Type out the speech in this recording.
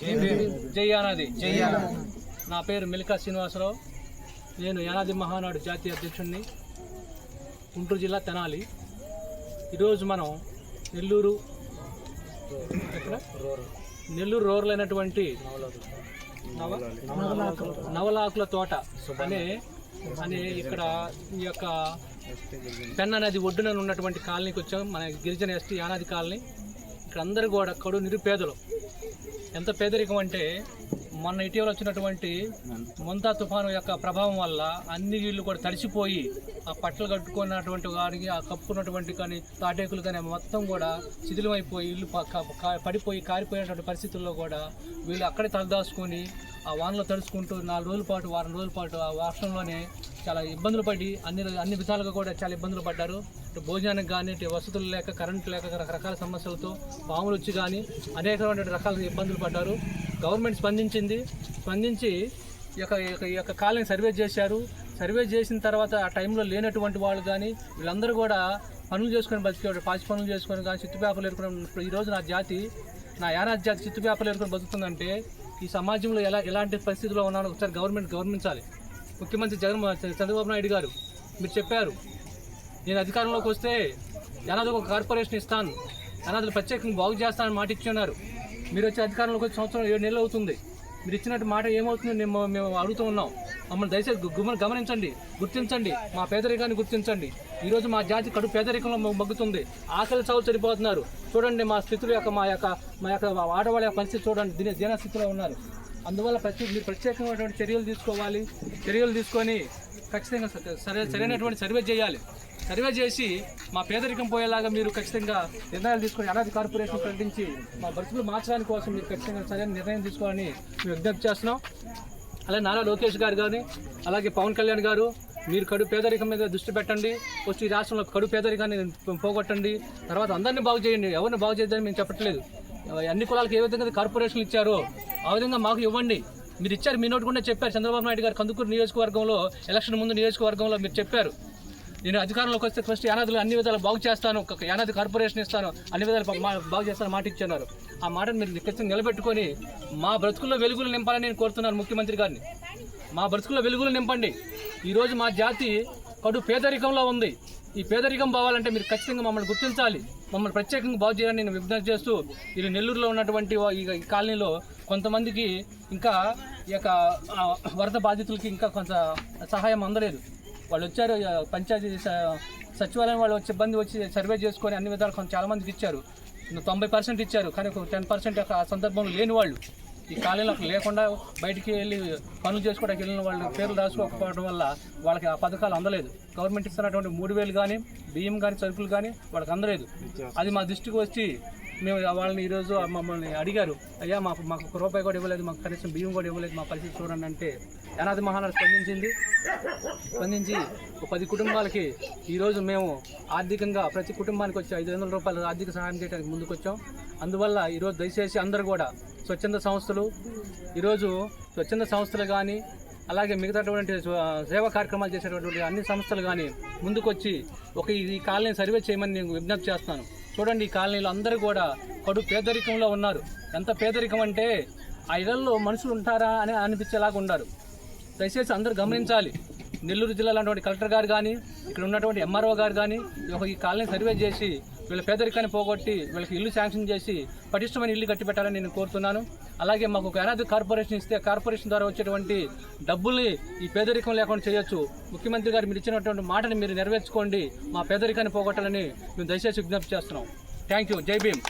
జై యానాది జై నా పేరు మిల్కా శ్రీనివాసరావు. నేను యానాది మహానాడు జాతీయ అధ్యక్షుడిని గుంటూరు జిల్లా తెనాలి. ఈరోజు మనం నెల్లూరు నెల్లూరు రూరల్ అయినటువంటి నవలాకుల తోట అనే అనే ఇక్కడ ఈ యొక్క పెన్న నది ఒడ్డున ఉన్నటువంటి కాలనీకి వచ్చాం. మన గిరిజన ఎస్టీ యానాది కాలనీ. ఇక్కడ అందరూ కూడా కడు నిరుపేదలు. ఎంత పేదరికం అంటే మొన్న ఇటీవల వచ్చినటువంటి ముంతా తుఫాను యొక్క ప్రభావం వల్ల అన్ని ఇళ్ళు కూడా తడిసిపోయి ఆ పట్టలు కట్టుకున్నటువంటి వారికి ఆ కప్పుకున్నటువంటి కానీ తాటేకులు కానీ మొత్తం కూడా శిథిలమైపోయి ఇల్లు పడిపోయి కారిపోయినటువంటి పరిస్థితుల్లో కూడా వీళ్ళు అక్కడే తలదాచుకొని ఆ వానలో తడుచుకుంటూ నాలుగు రోజుల పాటు వారం రోజుల పాటు ఆ వర్షంలోనే చాలా ఇబ్బందులు పడి అన్ని అన్ని విధాలుగా కూడా చాలా ఇబ్బందులు పడ్డారు. భోజనానికి కానీ ఇటు వసతులు లేక కరెంటు లేక రకరకాల సమస్యలతో పాములు వచ్చి కానీ అనేకమైన రకాల ఇబ్బందులు పడ్డారు. గవర్నమెంట్ స్పందించింది. స్పందించి ఈ యొక్క ఈ యొక్క- కాలనీ సర్వే చేశారు. సర్వే చేసిన తర్వాత ఆ టైంలో లేనటువంటి వాళ్ళు కానీ వీళ్ళందరూ కూడా పనులు చేసుకొని బతికేవాడు పాచి పనులు చేసుకొని కానీ చిత్తు పేపర్లు ఎరుకుని ఈరోజు నా జాతి నా యానాది జాతి చిత్తు పేపర్లు ఎరుకుని బతుకుతుందంటే ఈ సమాజంలో ఎలా ఎలాంటి పరిస్థితిలో ఉన్నానో ఒకసారి గవర్నమెంట్ గౌరవించాలి ముఖ్యమంత్రి జగన్ చంద్రబాబు నాయుడు గారు మీరు చెప్పారు. నేను అధికారంలోకి వస్తే యానాదికి ఒక కార్పొరేషన్ ఇస్తాను. యానాదులు ప్రత్యేకంగా బాగు చేస్తానని మాట ఇచ్చున్నారు. మీరు వచ్చి అధికారంలోకి వచ్చి సంవత్సరం ఏడు నెలలు అవుతుంది. మీరు ఇచ్చినట్టు మాట ఏమవుతుంది మేము మేము అడుగుతూ ఉన్నాం. మమ్మల్ని దయచేసి గమనించండి గుర్తించండి మా పేదరికాన్ని గుర్తించండి. ఈరోజు మా జాతి కడు పేదరికంలో మగ్గుతుంది. ఆకలి చావు చనిపోతున్నారు. చూడండి మా స్థితుల యొక్క మా యొక్క మా యొక్క ఆడవాళ్ళ యొక్క పరిస్థితి చూడండి. దీని దీన స్థితిలో ఉన్నారు. అందువల్ల ప్రతి మీరు ప్రత్యేకమైనటువంటి చర్యలు తీసుకోవాలి. చర్యలు తీసుకొని ఖచ్చితంగా సరైనటువంటి సర్వే చేయాలి. సర్వే చేసి మా పేదరికం పోయేలాగా మీరు ఖచ్చితంగా నిర్ణయాలు తీసుకొని అనాది కార్పొరేషన్ ప్రకటించి మా బతుకులు మార్చడానికి కోసం మీరు ఖచ్చితంగా సరైన నిర్ణయం తీసుకోవాలని మేము విజ్ఞప్తి చేస్తున్నాం. అలాగే నారా లోకేష్ గారు కానీ అలాగే పవన్ కళ్యాణ్ గారు మీరు కడు పేదరికం మీద దృష్టి పెట్టండి. వచ్చి ఈ రాష్ట్రంలో కడు పేదరికాన్ని పోగొట్టండి. తర్వాత అందరినీ బాగు చేయండి. ఎవరిని బాగు చేద్దని మేము చెప్పట్లేదు. అన్ని కులాలకు ఏ విధంగా కార్పొరేషన్లు ఇచ్చారో ఆ విధంగా మాకు ఇవ్వండి. మీరు ఇచ్చారు మీ నోటి కూడా చెప్పారు. చంద్రబాబు నాయుడు గారు కందుకూరు నియోజకవర్గంలో ఎలక్షన్ ముందు నియోజకవర్గంలో మీరు చెప్పారు. నేను అధికారంలోకి వస్తే ఫస్ట్ యానాదులు అన్ని విధాలు బాగు చేస్తాను ఒక యానాది కార్పొరేషన్ ఇస్తాను అన్ని విధాలు మా- బాగు చేస్తాను మాట ఇచ్చున్నారు ఆ మాటను మీరు ఖచ్చితంగా నిలబెట్టుకొని మా బ్రతుకుల్లో వెలుగులు నింపాలని నేను కోరుతున్నాను ముఖ్యమంత్రి గారిని. మా బ్రతుకుల్లో వెలుగులు నింపండి. ఈరోజు మా జాతి కడు పేదరికంలో ఉంది. ఈ పేదరికం పోవాలంటే మీరు ఖచ్చితంగా మమ్మల్ని గుర్తించాలి. మమ్మల్ని ప్రత్యేకంగా బాగు చేయాలని నేను విజ్ఞప్తి చేస్తూ ఇది నెల్లూరులో ఉన్నటువంటి ఈ కాలనీలో కొంతమందికి ఇంకా ఈ యొక్క వరద బాధితులకి ఇంకా కొంత సహాయం అందలేదు. వాళ్ళు వచ్చారు పంచాయతీ స- సచివాలయం వాళ్ళు సిబ్బంది వచ్చి సర్వే చేసుకొని అన్ని విధాలు కొంచెం చాలా మందికి ఇచ్చారు. తొంభై పర్సెంట్ ఇచ్చారు కానీ ఒక టెన్ పర్సెంట్ ఆ సందర్భంలో లేని వాళ్ళు. ఈ కాలేజీలో లేకుండా బయటికి వెళ్ళి పనులు చేసుకోవడానికి వెళ్ళిన వాళ్ళు పేర్లు రాసుకోకపోవడం వల్ల వాళ్ళకి ఆ పథకాలు అందలేదు. గవర్నమెంట్ ఇస్తున్నటువంటి మూడు వేలు కానీ బియ్యం కానీ సరుకులు కానీ వాళ్ళకి అందలేదు. అది మా దృష్టికి వచ్చి మేము వాళ్ళని ఈరోజు మమ్మల్ని అడిగారు అయ్యా మాకు మాకు ఒక రూపాయి కూడా ఇవ్వలేదు మాకు కనీసం బియ్యం కూడా ఇవ్వలేదు మా పరిస్థితి చూడండి అంటే అనాథ మహానాడు స్పందించింది. స్పందించి ఒక పది కుటుంబాలకి ఈరోజు మేము ఆర్థికంగా ప్రతి కుటుంబానికి వచ్చి ఐదు వందల రూపాయలు ఆర్థిక సహాయం చేయడానికి ముందుకొచ్చాం. అందువల్ల ఈరోజు దయచేసి అందరూ కూడా స్వచ్ఛంద సంస్థలు ఈరోజు స్వచ్ఛంద సంస్థలు కానీ అలాగే మిగతాటువంటి సేవా కార్యక్రమాలు చేసేటటువంటి అన్ని సంస్థలు కానీ ముందుకొచ్చి ఒక ఈ కాలనీ సర్వే చేయమని నేను విజ్ఞప్తి చేస్తాను చూడండి ఈ కాలనీలో అందరూ కూడా కడు పేదరికంలో ఉన్నారు. ఎంత పేదరికం అంటే ఆ ఇళ్ళలో మనుషులు ఉంటారా అని అనిపించేలాగా ఉన్నారు. దయచేసి అందరూ గమనించాలి. నెల్లూరు జిల్లాలో ఉన్నటువంటి కలెక్టర్ గారు కానీ ఇక్కడ ఉన్నటువంటి ఎంఆర్ఓ గారు కానీ ఈ ఈ కాలనీ సర్వే చేసి వీళ్ళ పేదరికాన్ని పోగొట్టి వీళ్ళకి ఇల్లు శాంక్షన్ చేసి పటిష్టమైన ఇల్లు కట్టి పెట్టాలని నేను కోరుతున్నాను. అలాగే మాకు ఒక అనాథ కార్పొరేషన్ ఇస్తే కార్పొరేషన్ ద్వారా వచ్చేటువంటి డబ్బుల్ని ఈ పేదరికం లేకుండా చేయొచ్చు. ముఖ్యమంత్రి గారు మీరు ఇచ్చినటువంటి మాటని మీరు నెరవేర్చుకోండి. మా పేదరికాన్ని పోగొట్టాలని మేము దయచేసి విజ్ఞప్తి చేస్తున్నాం. థ్యాంక్ యూ జై భీమ్.